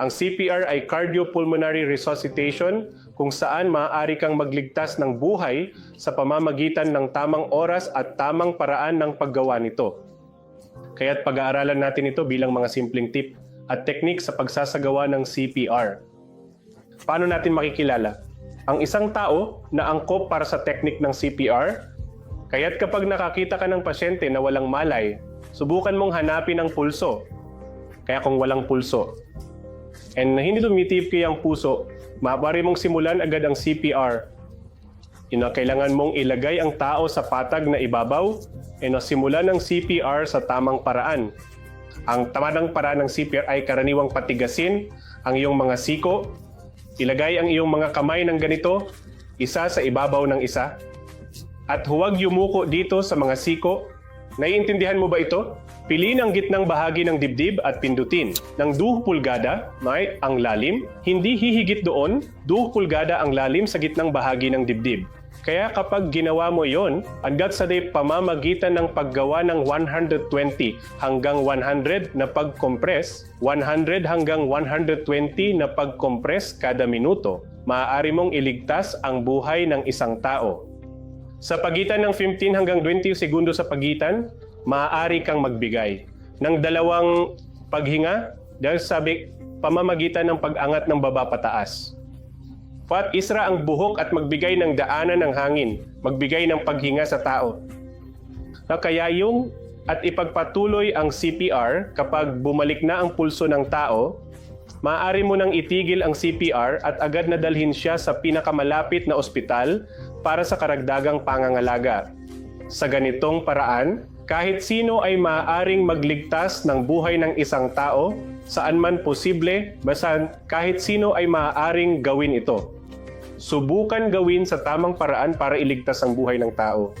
Ang CPR ay cardiopulmonary resuscitation kung saan maaari kang magligtas ng buhay sa pamamagitan ng tamang oras at tamang paraan ng paggawa nito. Kaya't pag-aaralan natin ito bilang mga simpleng tip at technique sa pagsasagawa ng CPR. Paano natin makikilala? Ang isang tao na angkop para sa technique ng CPR, kaya't kapag nakakita ka ng pasyente na walang malay, subukan mong hanapin ang pulso. Kaya kung walang pulso, and hindi tumitipki ang puso, maaari mong simulan agad ang CPR. Know, kailangan mong ilagay ang tao sa patag na ibabaw and simulan ng CPR sa tamang paraan. Ang tamadang paraan ng CPR ay karaniwang patigasin ang iyong mga siko, ilagay ang iyong mga kamay ng ganito, isa sa ibabaw ng isa, at huwag yumuko dito sa mga siko. Naiintindihan mo ba ito? Piliin ang gitnang bahagi ng dibdib at pindutin. Ng 2 pulgada, may ang lalim. Hindi hihigit doon, 2 pulgada ang lalim sa gitnang bahagi ng dibdib. Kaya kapag ginawa mo yon, hanggat sa day pamamagitan ng paggawa ng 120 hanggang 100 na pag-compress, 100 hanggang 120 na pag-compress kada minuto, maaari mong iligtas ang buhay ng isang tao. Sa pagitan ng 15 hanggang 20 segundo sa pagitan, maaari kang magbigay ng dalawang paghinga dahil sabi pamamagitan ng pag-angat ng baba pataas. Pat isra ang buhok at magbigay ng daanan ng hangin, magbigay ng paghinga sa tao. Kaya yung at ipagpatuloy ang CPR kapag bumalik na ang pulso ng tao, maaari mo nang itigil ang CPR at agad na dalhin siya sa pinakamalapit na ospital para sa karagdagang pangangalaga. Sa ganitong paraan, kahit sino ay maaaring magligtas ng buhay ng isang tao, saan man posible, basta kahit sino ay maaaring gawin ito. Subukan gawin sa tamang paraan para iligtas ang buhay ng tao.